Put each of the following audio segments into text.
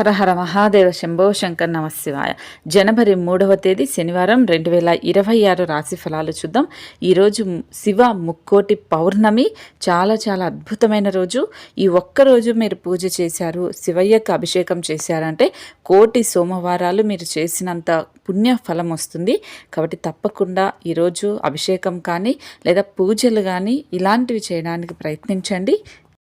హరహర మహాదేవ శంభో శంకర్ నమశివాయ జనవరి మూడవ తేదీ శనివారం రెండు వేల ఇరవై ఆరు రాశి ఫలాలు చూద్దాం. ఈరోజు శివ ముక్కోటి పౌర్ణమి. చాలా చాలా అద్భుతమైన రోజు. ఈ ఒక్క రోజు మీరు పూజ చేశారు శివయ్యకు అభిషేకం చేశారంటే కోటి సోమవారాలు మీరు చేసినంత పుణ్య ఫలం వస్తుంది. కాబట్టి తప్పకుండా ఈరోజు అభిషేకం కానీ లేదా పూజలు కానీ ఇలాంటివి చేయడానికి ప్రయత్నించండి.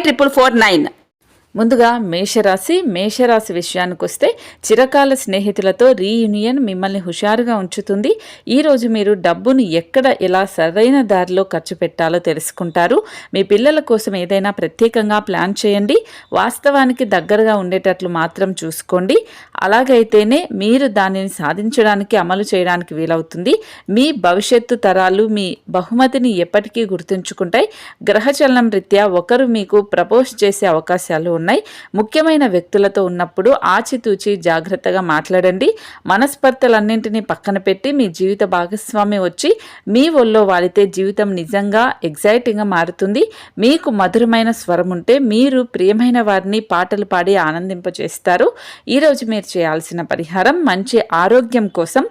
triple four nine ముందుగా మేషరాశి మేషరాశి విషయానికి వస్తే చిరకాల స్నేహితులతో రీయూనియన్ మిమ్మల్ని హుషారుగా ఉంచుతుంది. ఈరోజు మీరు డబ్బును ఎక్కడ ఎలా సరైన దారిలో ఖర్చు పెట్టాలో తెలుసుకుంటారు. మీ పిల్లల కోసం ఏదైనా ప్రత్యేకంగా ప్లాన్ చేయండి. వాస్తవానికి దగ్గరగా ఉండేటట్లు మాత్రం చూసుకోండి. అలాగైతేనే మీరు దానిని సాధించడానికి అమలు చేయడానికి వీలవుతుంది. మీ భవిష్యత్తు తరాలు మీ బహుమతిని ఎప్పటికీ గుర్తుంచుకుంటాయి. గ్రహచలనం రీత్యా ఒకరు మీకు ప్రపోజ్ చేసే అవకాశాలు ఉన్నాయి. ముఖ్యమైన వ్యక్తులతో ఉన్నప్పుడు ఆచితూచి జాగ్రత్తగా మాట్లాడండి. మనస్పర్తలన్నింటినీ పక్కన పెట్టి మీ జీవిత భాగస్వామి వచ్చి మీ ఒళ్ళో వాలితే జీవితం నిజంగా ఎగ్జైటింగ్గా మారుతుంది. మీకు మధురమైన స్వరం ఉంటే మీరు ప్రియమైన వారిని పాటలు పాడి ఆనందింపచేస్తారు. ఈరోజు మీరు చేయాల్సిన పరిహారం మంచి ఆరోగ్యం కోసం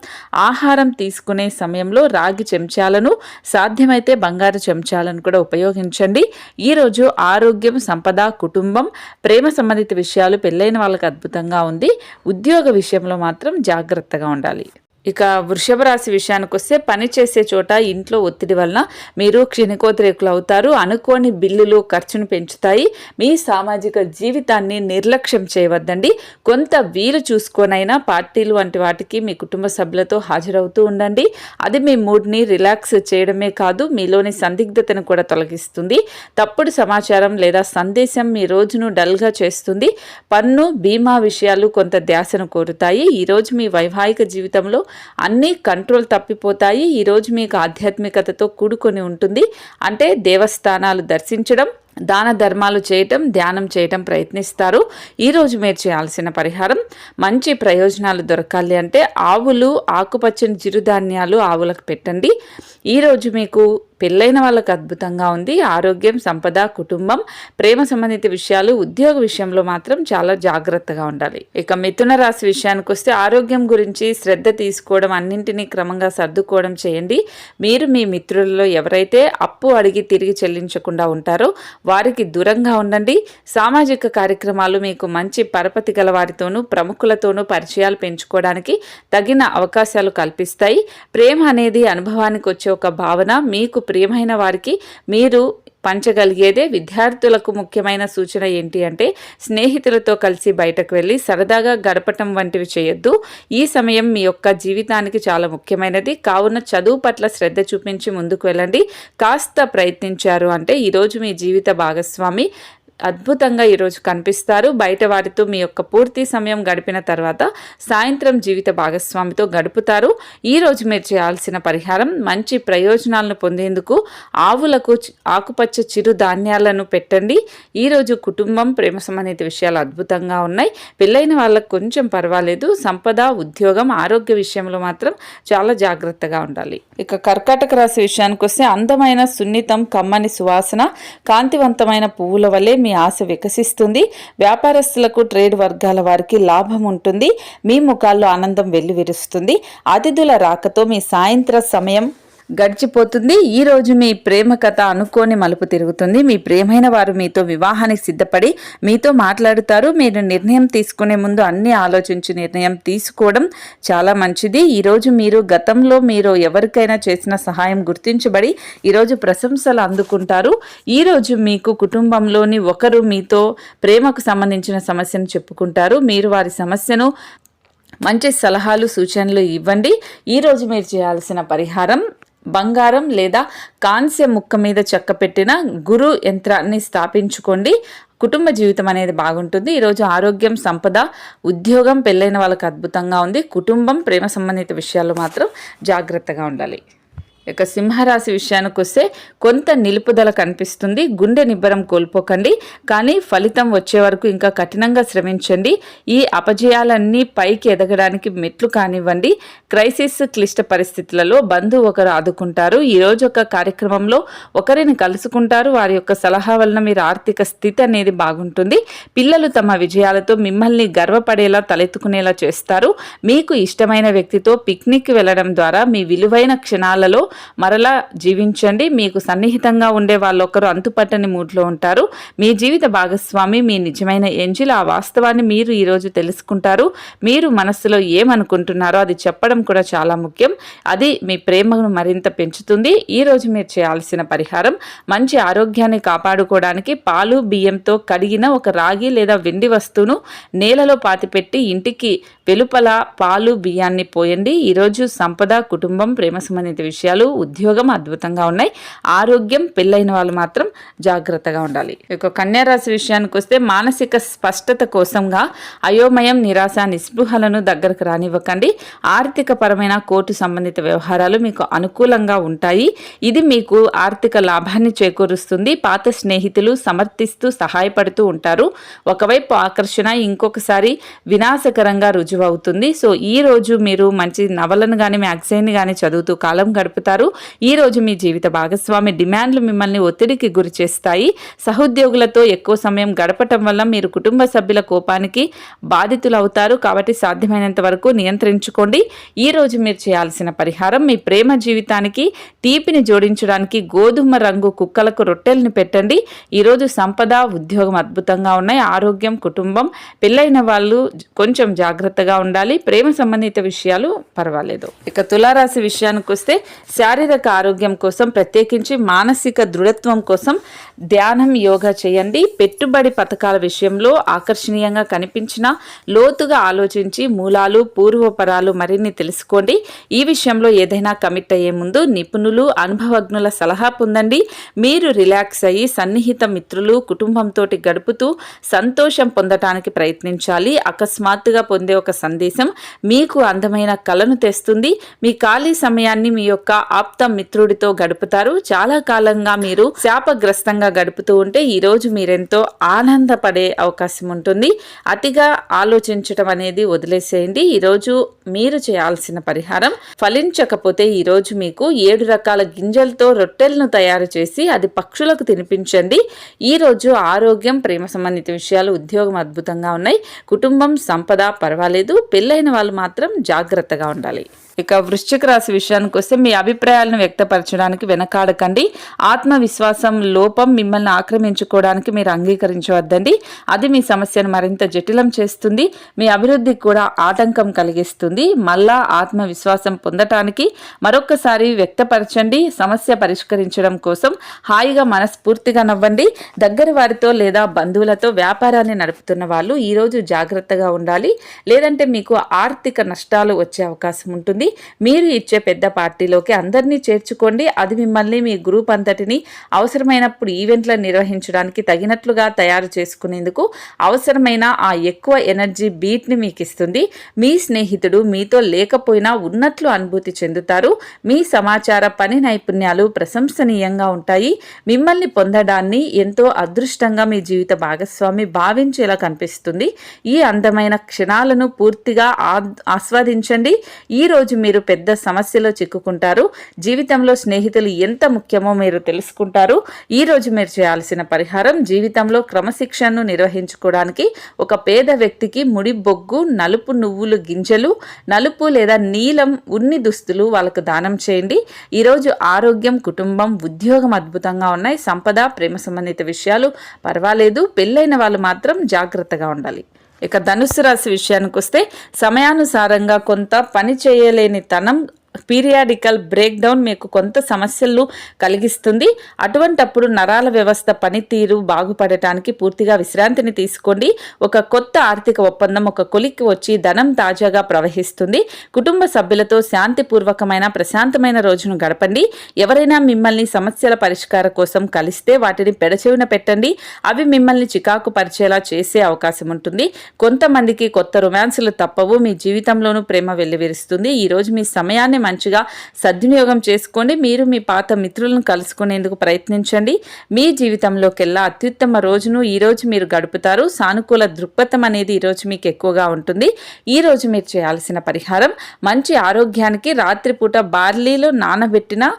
ఆహారం తీసుకునే సమయంలో రాగి చెంచాలను సాధ్యమైతే బంగారు చెంచాలను కూడా ఉపయోగించండి. ఈరోజు ఆరోగ్యం సంపద కుటుంబం ప్రేమ సంబంధిత విషయాలు పెళ్ళైన వాళ్ళకి అద్భుతంగా ఉంది. ఉద్యోగ విషయంలో మాత్రం జాగ్రత్తగా ఉండాలి. ఇక వృషభ రాశి విషయానికి వస్తే పని చేసే చోట ఇంట్లో ఒత్తిడి వలన మీరు క్షణికోద్రేకులు అవుతారు. అనుకోని బిల్లులు ఖర్చును పెంచుతాయి. మీ సామాజిక జీవితాన్ని నిర్లక్ష్యం చేయవద్దండి. కొంత వీలు చూసుకొనైనా పార్టీలు వంటి వాటికి మీ కుటుంబ సభ్యులతో హాజరవుతూ ఉండండి. అది మీ మూడ్ని రిలాక్స్ చేయడమే కాదు మీలోని సందిగ్ధతను కూడా తొలగిస్తుంది. తప్పుడు సమాచారం లేదా సందేశం మీ రోజును డల్గా చేస్తుంది. పన్ను బీమా విషయాలు కొంత ధ్యాసను కోరుతాయి. ఈరోజు మీ వైవాహిక జీవితంలో అన్నీ కంట్రోల్ తప్పిపోతాయి. ఈరోజు మీకు ఆధ్యాత్మికతతో కూడుకొని ఉంటుంది. అంటే దేవస్థానాలు దర్శించడం దాన ధర్మాలు చేయటం ధ్యానం చేయటం ప్రయత్నిస్తారు. ఈరోజు మీరు చేయాల్సిన పరిహారం మంచి ప్రయోజనాలు దొరకాలి అంటే ఆవులు ఆకుపచ్చని చిరుధాన్యాలు ఆవులకు పెట్టండి. ఈరోజు మీకు పెళ్ళైన వాళ్ళకు అద్భుతంగా ఉంది. ఆరోగ్యం సంపద కుటుంబం ప్రేమ సంబంధిత విషయాలు ఉద్యోగ విషయంలో మాత్రం చాలా జాగ్రత్తగా ఉండాలి. ఇక మిథున రాశి విషయానికి వస్తే ఆరోగ్యం గురించి శ్రద్ధ తీసుకోవడం అన్నింటినీ క్రమంగా సర్దుకోవడం చేయండి. మీరు మీ మిత్రులలో ఎవరైతే అప్పు అడిగి తిరిగి చెల్లించకుండా ఉంటారో వారికి దూరంగా ఉండండి. సామాజిక కార్యక్రమాలు మీకు మంచి పరపతి గల వారితోనూ ప్రముఖులతోనూ పరిచయాలు పెంచుకోవడానికి తగిన అవకాశాలు కల్పిస్తాయి. ప్రేమ అనేది అనుభవానికి వచ్చే ఒక భావన మీకు ప్రియమైన వారికి మీరు పంచగలిగేదే విద్యార్థులకు ముఖ్యమైన సూచన ఏంటి అంటే స్నేహితులతో కలిసి బయటకు వెళ్ళి సరదాగా గడపటం వంటివి చేయొద్దు. ఈ సమయం మీ యొక్క జీవితానికి చాలా ముఖ్యమైనది. కావున చదువు పట్ల శ్రద్ధ చూపించి ముందుకు వెళ్ళండి. కాస్త ప్రయత్నించారు అంటే ఈరోజు మీ జీవిత భాగస్వామి అద్భుతంగా ఈరోజు కనిపిస్తారు. బయట వారితో మీ యొక్క పూర్తి సమయం గడిపిన తర్వాత సాయంత్రం జీవిత భాగస్వామితో గడుపుతారు. ఈరోజు మీరు చేయాల్సిన పరిహారం మంచి ప్రయోజనాలను పొందేందుకు ఆవులకు ఆకుపచ్చ చిరు ధాన్యాలను పెట్టండి. ఈరోజు కుటుంబం ప్రేమ సంబంధిత విషయాలు అద్భుతంగా ఉన్నాయి. పెళ్ళైన వాళ్ళకు కొంచెం పర్వాలేదు. సంపద ఉద్యోగం ఆరోగ్య విషయంలో మాత్రం చాలా జాగ్రత్తగా ఉండాలి. ఇక కర్కాటక రాశి విషయానికి వస్తే అందమైన సున్నితం కమ్మని సువాసన కాంతివంతమైన పువ్వుల వలె మీ ఆశ వికసిస్తుంది. వ్యాపారస్తులకు ట్రేడ్ వర్గాల వారికి లాభం ఉంటుంది. మీ ముఖాల్లో ఆనందం వెల్లువిరుస్తుంది. అతిథుల రాకతో మీ సాయంత్ర సమయం గడిచిపోతుంది. ఈ రోజు మీ ప్రేమ కథ అనుకోని మలుపు తిరుగుతుంది. మీ ప్రేమైన వారు మీతో వివాహానికి సిద్ధపడి మీతో మాట్లాడుతారు. మీరు నిర్ణయం తీసుకునే ముందు అన్ని ఆలోచించి నిర్ణయం తీసుకోవడం చాలా మంచిది. ఈరోజు మీరు గతంలో మీరు ఎవరికైనా చేసిన సహాయం గుర్తించబడి ఈరోజు ప్రశంసలు అందుకుంటారు. ఈరోజు మీకు కుటుంబంలోని ఒకరు మీతో ప్రేమకు సంబంధించిన సమస్యను చెప్పుకుంటారు. మీరు వారి సమస్యను మంచి సలహాలు సూచనలు ఇవ్వండి. ఈరోజు మీరు చేయాల్సిన పరిహారం బంగారం లేదా కాంస్య ముక్క మీద చెక్క పెట్టిన గురు యంత్రాన్ని స్థాపించుకోండి. కుటుంబ జీవితం అనేది బాగుంటుంది. ఈరోజు ఆరోగ్యం సంపద ఉద్యోగం పెళ్ళైన వాళ్ళకి అద్భుతంగా ఉంది. కుటుంబం ప్రేమ సంబంధిత విషయాల్లో మాత్రం జాగ్రత్తగా ఉండాలి. ఇక సింహరాశి విషయానికి వస్తే కొంత నిలుపుదల కనిపిస్తుంది. గుండె నిబ్బరం కోల్పోకండి. కానీ ఫలితం వచ్చే వరకు ఇంకా కఠినంగా శ్రమించండి. ఈ అపజయాలన్నీ పైకి ఎదగడానికి మెట్లు కానివ్వండి. క్రైసిస్ క్లిష్ట పరిస్థితులలో బంధువు ఒకరు ఆదుకుంటారు. ఈ రోజు ఒక కార్యక్రమంలో ఒకరిని కలుసుకుంటారు. వారి యొక్క సలహా వలన మీరు ఆర్థిక స్థితి అనేది బాగుంటుంది. పిల్లలు తమ విజయాలతో మిమ్మల్ని గర్వపడేలా తలెత్తుకునేలా చేస్తారు. మీకు ఇష్టమైన వ్యక్తితో పిక్నిక్ వెళ్ళడం ద్వారా మీ విలువైన క్షణాలలో మరలా జీవించండి. మీకు సన్నిహితంగా ఉండే వాళ్ళొకరు అంతుపట్టని మూడ్లో ఉంటారు. మీ జీవిత భాగస్వామి మీ నిజమైన ఎంజిల్ ఆ వాస్తవాన్ని మీరు ఈరోజు తెలుసుకుంటారు. మీరు మనస్సులో ఏమనుకుంటున్నారో అది చెప్పడం కూడా చాలా ముఖ్యం. అది మీ ప్రేమను మరింత పెంచుతుంది. ఈ రోజు మీరు చేయాల్సిన పరిహారం మంచి ఆరోగ్యాన్ని కాపాడుకోవడానికి పాలు బియ్యంతో కడిగిన ఒక రాగి లేదా వెండి వస్తువును నేలలో పాతిపెట్టి ఇంటికి వెలుపల పాలు బియ్యాన్ని పోయండి. ఈరోజు సంపద కుటుంబం ప్రేమ సంబంధిత విషయాలు ఉద్యోగం అద్భుతంగా ఉన్నాయి. ఆరోగ్యం పెళ్ళైన వాళ్ళు మాత్రం జాగ్రత్తగా ఉండాలి. ఇక కన్యారాశి విషయానికి వస్తే మానసిక స్పష్టత కోసంగా అయోమయం నిరాశ నిస్పృహలను దగ్గరకు రానివ్వకండి. ఆర్థిక పరమైన కోర్టు సంబంధిత వ్యవహారాలు మీకు అనుకూలంగా ఉంటాయి. ఇది మీకు ఆర్థిక లాభాన్ని చేకూరుస్తుంది. పాత స్నేహితులు సమర్థిస్తూ సహాయపడుతూ ఉంటారు. ఒకవైపు ఆకర్షణ ఇంకొకసారి వినాశకరంగా రుజువు అవుతుంది. సో ఈ రోజు మీరు మంచి నవలను కానీ మ్యాగజైన్ కానీ చదువుతూ కాలం గడుపుతారు. ఈ రోజు మీ జీవిత భాగస్వామి డిమాండ్లు మిమ్మల్ని ఒత్తిడికి గురి చేస్తాయి. సహోద్యోగులతో ఎక్కువ సమయం గడపటం వల్ల మీరు కుటుంబ సభ్యుల కోపానికి బాధితులు అవుతారు కాబట్టి సాధ్యమైనంత వరకు నియంత్రించుకోండి. ఈ రోజు మీరు చేయాల్సిన పరిహారం మీ ప్రేమ జీవితానికి తీపిని జోడించడానికి గోధుమ రంగు కుక్కలకు రొట్టెల్ని పెట్టండి. ఈరోజు సంపద ఉద్యోగం అద్భుతంగా ఉన్నాయి. ఆరోగ్యం కుటుంబం పెళ్ళైన వాళ్ళు కొంచెం జాగ్రత్తగా ఉండాలి. ప్రేమ సంబంధిత విషయాలు పర్వాలేదు. ఇక తులారాశి విషయానికి వస్తే శారీరక ఆరోగ్యం కోసం ప్రత్యేకించి మానసిక దృఢత్వం కోసం ధ్యానం యోగా చేయండి. పెట్టుబడి పథకాల విషయంలో ఆకర్షణీయంగా కనిపించిన లోతుగా ఆలోచించి మూలాలు పూర్వపరాలు మరిన్ని తెలుసుకోండి. ఈ విషయంలో ఏదైనా కమిట్ అయ్యే ముందు నిపుణులు అనుభవజ్ఞుల సలహా పొందండి. మీరు రిలాక్స్ అయ్యి సన్నిహిత మిత్రులు కుటుంబంతో గడుపుతూ సంతోషం పొందటానికి ప్రయత్నించాలి. అకస్మాత్తుగా పొందే ఒక సందేశం మీకు అందమైన కళను తెస్తుంది. మీ ఖాళీ సమయాన్ని మీ యొక్క ఆప్త మిత్రుడితో గడుపుతారు. చాలా కాలంగా మీరు శాపగ్రస్తంగా గడుపుతూ ఉంటే ఈరోజు మీరెంతో ఆనందపడే అవకాశం ఉంటుంది. అతిగా ఆలోచించటం అనేది వదిలేసేయండి. ఈరోజు మీరు చేయాల్సిన పరిహారం ఫలించకపోతే ఈరోజు మీకు ఏడు రకాల గింజలతో రొట్టెలను తయారు చేసి అది పక్షులకు తినిపించండి. ఈరోజు ఆరోగ్యం ప్రేమ సంబంధిత విషయాలు ఉద్యోగం అద్భుతంగా ఉన్నాయి. కుటుంబం సంపద పర్వాలేదు. పెళ్ళైన వాళ్ళు మాత్రం జాగ్రత్తగా ఉండాలి. ఇక వృశ్చిక రాశి విషయానికి వస్తే మీ అభిప్రాయాలను వ్యక్తపరచడానికి వెనకాడకండి. ఆత్మవిశ్వాసం లోపం మిమ్మల్ని ఆక్రమించుకోవడానికి మీరు అంగీకరించవద్దండి. అది మీ సమస్యను మరింత జటిలం చేస్తుంది. మీ అభివృద్ధికి కూడా ఆటంకం కలిగిస్తుంది. మళ్ళా ఆత్మవిశ్వాసం పొందటానికి మరొకసారి వ్యక్తపరచండి. సమస్య పరిష్కరించడం కోసం హాయిగా మనస్ఫూర్తిగా నవ్వండి. దగ్గర వారితో లేదా బంధువులతో వ్యాపారాన్ని నడుపుతున్న వాళ్ళు ఈరోజు జాగ్రత్తగా ఉండాలి. లేదంటే మీకు ఆర్థిక నష్టాలు వచ్చే అవకాశం ఉంటుంది. మీరు ఇచ్చే పెద్ద పార్టీలోకి అందరినీ చేర్చుకోండి. అది మిమ్మల్ని మీ గ్రూప్ అంతటిని అవసరమైనప్పుడు ఈవెంట్లను నిర్వహించడానికి తగినట్లుగా తయారు చేసుకునేందుకు అవసరమైన ఆ ఎక్కువ ఎనర్జీ బీట్ని మీకు ఇస్తుంది మీ స్నేహితుడు మీతో లేకపోయినా ఉన్నట్లు అనుభూతి చెందుతారు. మీ సమాచార పని నైపుణ్యాలు ప్రశంసనీయంగా ఉంటాయి. మిమ్మల్ని పొందడాన్ని ఎంతో అదృష్టంగా మీ జీవిత భాగస్వామి భావించేలా కనిపిస్తుంది. ఈ అందమైన క్షణాలను పూర్తిగా ఆ- ఆస్వాదించండి. ఈ రోజు మీరు పెద్ద సమస్యలో చిక్కుకుంటారు. జీవితంలో స్నేహితులు ఎంత ముఖ్యమో మీరు తెలుసుకుంటారు. ఈ రోజు మీరు చేయాల్సిన పరిహారం జీవితంలో క్రమశిక్షణను నిర్వహించుకోవడానికి ఒక పేద వ్యక్తికి ముడి బొగ్గు నలుపు నువ్వులు గింజలు నలుపు లేదా నీలం ఉన్ని దుస్తులు వాళ్ళకు దానం చేయండి. ఈరోజు ఆరోగ్యం కుటుంబం ఉద్యోగం అద్భుతంగా ఉన్నాయి. సంపద ప్రేమ సంబంధిత విషయాలు పర్వాలేదు. పెళ్ళైన వాళ్ళు మాత్రం జాగ్రత్తగా ఉండాలి. ఇక ధనుసు రాశి విషయానికి వస్తే సమయానుసారంగా కొంత పని చేయలేని తనం పీరియాడికల్ బ్రేక్డౌన్ మీకు కొంత సమస్యలు కలిగిస్తుంది. అటువంటప్పుడు నరాల వ్యవస్థ పనితీరు బాగుపడటానికి పూర్తిగా విశ్రాంతిని తీసుకోండి. ఒక కొత్త ఆర్థిక ఒప్పందం ఒక కొలిక్కి వచ్చి ధనం తాజాగా ప్రవహిస్తుంది. కుటుంబ సభ్యులతో శాంతిపూర్వకమైన ప్రశాంతమైన రోజును గడపండి. ఎవరైనా మిమ్మల్ని సమస్యల పరిష్కార కోసం కలిస్తే వాటిని పెడచెవిన పెట్టండి. అవి మిమ్మల్ని చికాకు పరిచేలా చేసే అవకాశం ఉంటుంది. కొంతమందికి కొత్త రొమాన్సులు తప్పవు. మీ జీవితంలోనూ ప్రేమ వెల్లివిరుస్తుంది. ఈ రోజు మీ సమయాన్ని మంచిగా సద్వినియోగం చేసుకోండి. మీరు మీ పాత మిత్రులను కలుసుకునేందుకు ప్రయత్నించండి. మీ జీవితంలోకెల్లా అత్యుత్తమ రోజును ఈ రోజు మీరు గడుపుతారు. సానుకూల దృక్పథం అనేది ఈరోజు మీకు ఎక్కువగా ఉంటుంది. ఈ రోజు మీరు చేయాల్సిన పరిహారం మంచి ఆరోగ్యానికి రాత్రిపూట బార్లీలో నానబెట్టిన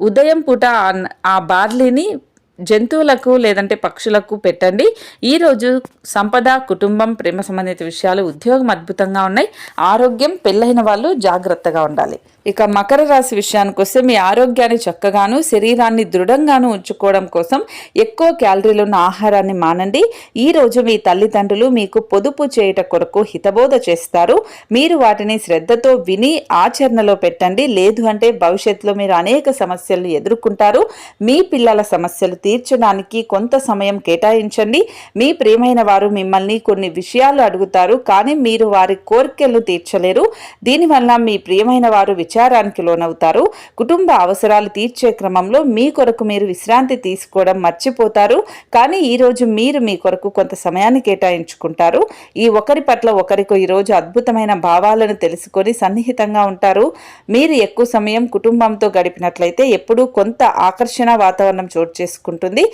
ఉదయం పూట ఆ- ఆ బార్లీని జంతువులకు లేదంటే పక్షులకు పెట్టండి. ఈరోజు సంపద కుటుంబం ప్రేమ సంబంధిత విషయాలు ఉద్యోగం అద్భుతంగా ఉన్నాయి. ఆరోగ్యం పెళ్ళైన వాళ్ళు జాగ్రత్తగా ఉండాలి. ఇక మకర రాశి విషయానికి వస్తే మీ ఆరోగ్యాన్ని చక్కగాను శరీరాన్ని దృఢంగాను ఉంచుకోవడం కోసం ఎక్కువ క్యాలరీలు ఉన్న ఆహారాన్ని మానండి. ఈ రోజు మీ తల్లిదండ్రులు మీకు పొదుపు చేయుట కొరకు హితబోధ చేస్తారు. మీరు వాటిని శ్రద్ధతో విని ఆచరణలో పెట్టండి. లేదు అంటే భవిష్యత్తులో మీరు అనేక సమస్యలను ఎదుర్కొంటారు. మీ పిల్లల సమస్యలు తీర్చడానికి కొంత సమయం కేటాయించండి. మీ ప్రియమైన వారు మిమ్మల్ని కొన్ని విషయాలు అడుగుతారు కానీ మీరు వారి కోరికలు తీర్చలేరు. దీనివల్ల మీ ప్రియమైన వారు విచారానికి లోనవుతారు. కుటుంబ అవసరాలు తీర్చే క్రమంలో మీ కొరకు మీరు విశ్రాంతి తీసుకోవడం మర్చిపోతారు. కానీ ఈరోజు మీరు మీ కొరకు కొంత సమయాన్ని కేటాయించుకుంటారు. ఈ ఒకరి పట్ల ఒకరికి ఈరోజు అద్భుతమైన భావాలను తెలుసుకొని సన్నిహితంగా ఉంటారు. మీరు ఎక్కువ సమయం కుటుంబంతో గడిపినట్లయితే ఎప్పుడూ కొంత ఆకర్షణ వాతావరణం చోటు చేసుకుంటుంది.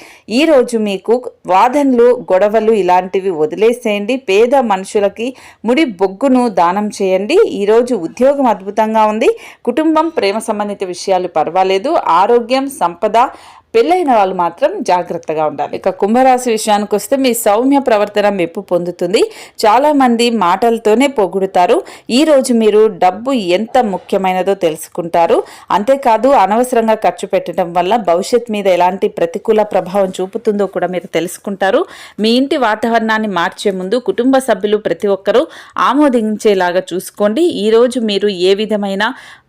ఈరోజు మీకు వాదనలు గొడవలు ఇలాంటివి వదిలేసేయండి. పేద మనుషులకి ముడి బొగ్గును దానం చేయండి. ఈరోజు ఉద్యోగం అద్భుతంగా ఉంది. కుటుంబం ప్రేమ సంబంధిత విషయాలు పర్వాలేదు. ఆరోగ్యం సంపద పెళ్ళైన వాళ్ళు మాత్రం జాగ్రత్తగా ఉండాలి. ఇక కుంభరాశి విషయానికి వస్తే మీ సౌమ్య ప్రవర్తన మెప్పు పొందుతుంది. చాలామంది మాటలతోనే పొగుడుతారు. ఈరోజు మీరు డబ్బు ఎంత ముఖ్యమైనదో తెలుసుకుంటారు. అంతేకాదు అనవసరంగా ఖర్చు పెట్టడం వల్ల భవిష్యత్ మీద ఎలాంటి ప్రతికూల ప్రభావం చూపుతుందో కూడా మీరు తెలుసుకుంటారు. మీ ఇంటి వాతావరణాన్ని మార్చే ముందు కుటుంబ సభ్యులు ప్రతి ఒక్కరూ ఆమోదించేలాగా చూసుకోండి. ఈరోజు మీరు ఏ విధమైన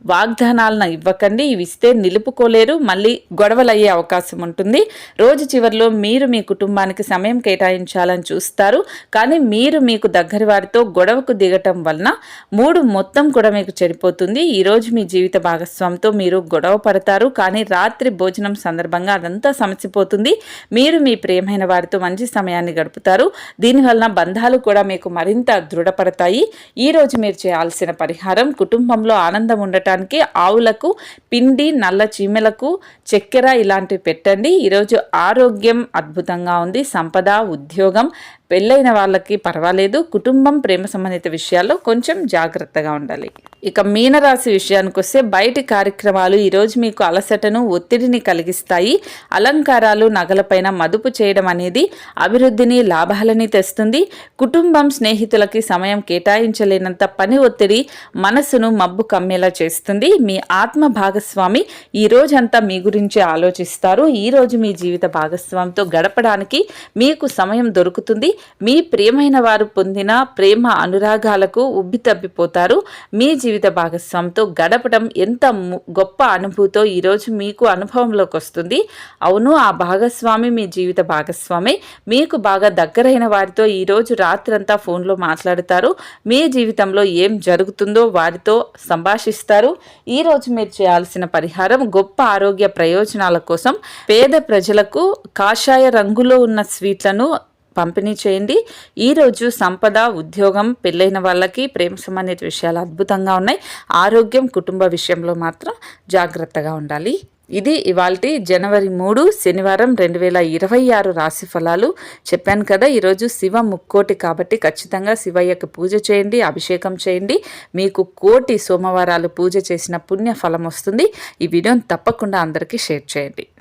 వాగ్దానాలను ఇవ్వకండి ఇవి ఇస్తే నిలుపుకోలేరు మళ్ళీ గొడవలయ్యే అవకాశం ఉంటుంది. రోజు చివరిలో మీరు మీ కుటుంబానికి సమయం కేటాయించాలని చూస్తారు. కానీ మీరు మీకు దగ్గర వారితో గొడవకు దిగటం వలన మూడు మొత్తం కూడా మీకు చెడిపోతుంది. ఈరోజు మీ జీవిత భాగస్వామితో మీరు గొడవ పడతారు. కానీ రాత్రి భోజనం సందర్భంగా అదంతా సమసిపోతుంది. మీరు మీ ప్రియమైన వారితో మంచి సమయాన్ని గడుపుతారు. దీనివలన బంధాలు కూడా మీకు మరింత దృఢపడతాయి. ఈ రోజు మీరు చేయాల్సిన పరిహారం కుటుంబంలో ఆనందం ఉండటం ఉండటానికి ఆవులకు పిండి నల్ల చీమలకు చక్కెర ఇలాంటివి పెట్టండి. ఈరోజు ఆరోగ్యం అద్భుతంగా ఉంది. సంపద ఉద్యోగం పెళ్ళైన వాళ్ళకి పర్వాలేదు కుటుంబం ప్రేమ సంబంధిత విషయాల్లో కొంచెం జాగ్రత్తగా ఉండాలి. ఇక మీనరాశి విషయానికి వస్తే బయటి కార్యక్రమాలు ఈరోజు మీకు అలసటను ఒత్తిడిని కలిగిస్తాయి. అలంకారాలు నగలపైన మదుపు చేయడం అనేది అభివృద్ధిని లాభాలని తెస్తుంది. కుటుంబం స్నేహితులకి సమయం కేటాయించలేనంత పని ఒత్తిడి మనసును మబ్బు కమ్మేలా చేస్తుంది. మీ ఆత్మ భాగస్వామి ఈ రోజంతా మీ గురించి ఆలోచిస్తారు. ఈరోజు మీ జీవిత భాగస్వామితో గడపడానికి మీకు సమయం దొరుకుతుంది. మీ ప్రియమైన వారు పొందిన ప్రేమ అనురాగాలకు ఉబ్బితబ్బిపోతారు మీ జీవిత భాగస్వామితో గడపడం ఎంత ము- గొప్ప అనుభూతో ఈరోజు మీకు అనుభవంలోకి వస్తుంది. అవును ఆ భాగస్వామి మీ జీవిత భాగస్వామి. మీకు బాగా దగ్గరైన వారితో ఈరోజు రాత్రంతా ఫోన్లో మాట్లాడతారు. మీ జీవితంలో ఏం జరుగుతుందో వారితో సంభాషిస్తారు. ఈరోజు మీరు చేయాల్సిన పరిహారం గొప్ప ఆరోగ్య ప్రయోజనాల కోసం పేద ప్రజలకు కాషాయ రంగులో ఉన్న స్వీట్లను పంపిణీ చేయండి. ఈరోజు సంపద ఉద్యోగం పెళ్ళైన వాళ్ళకి ప్రేమ సంబంధిత విషయాలు అద్భుతంగా ఉన్నాయి. ఆరోగ్యం కుటుంబ విషయంలో మాత్రం జాగ్రత్తగా ఉండాలి. ఇది ఇవాల్టి జనవరి మూడు శనివారం రెండు వేల ఇరవై ఆరు రాశి ఫలాలు. చెప్పాను కదా ఈరోజు శివ ముక్కోటి కాబట్టి ఖచ్చితంగా శివయ్యకి పూజ చేయండి అభిషేకం చేయండి. మీకు కోటి సోమవారాలు పూజ చేసిన పుణ్య ఫలం వస్తుంది. ఈ వీడియోని తప్పకుండా అందరికీ షేర్ చేయండి.